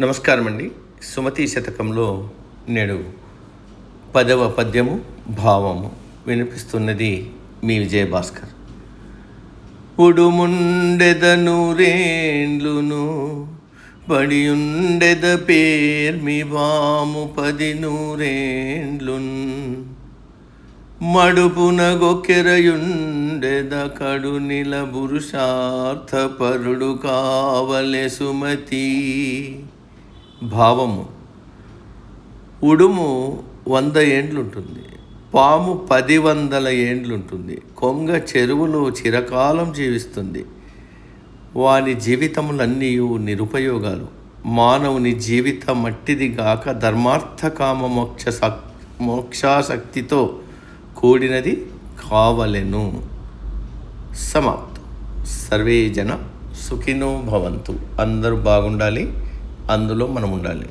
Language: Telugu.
నమస్కారం అండి సుమతి శతకంలో నేడు పదవ పద్యము భావము వినిపిస్తున్నది మీ విజయభాస్కర్. ఉడుముండెద నూరేండ్లును పడియుండెద పేర్మి వాము పది నూరేండ్లున్ మడుపున గొక్కెరయుండెద కడు నిల పురుషార్థ పరుడు కావలె సుమతి. భావము. ఉడుము వంద ఏండ్లుంటుంది. పాము పది వందల ఏండ్లుంటుంది. కొంగ చెరువులో చిరకాలం జీవిస్తుంది. వాని జీవితములన్నీ నిరుపయోగాలు. మానవుని జీవిత మట్టిది గాక ధర్మార్థకామ మోక్ష సక్ మోక్షాశక్తితో కూడినది కావలెను. సమాప్తం. సర్వే జన సుఖినో భవంతు. అందరూ బాగుండాలి. అందులో మనం ఉండాలి.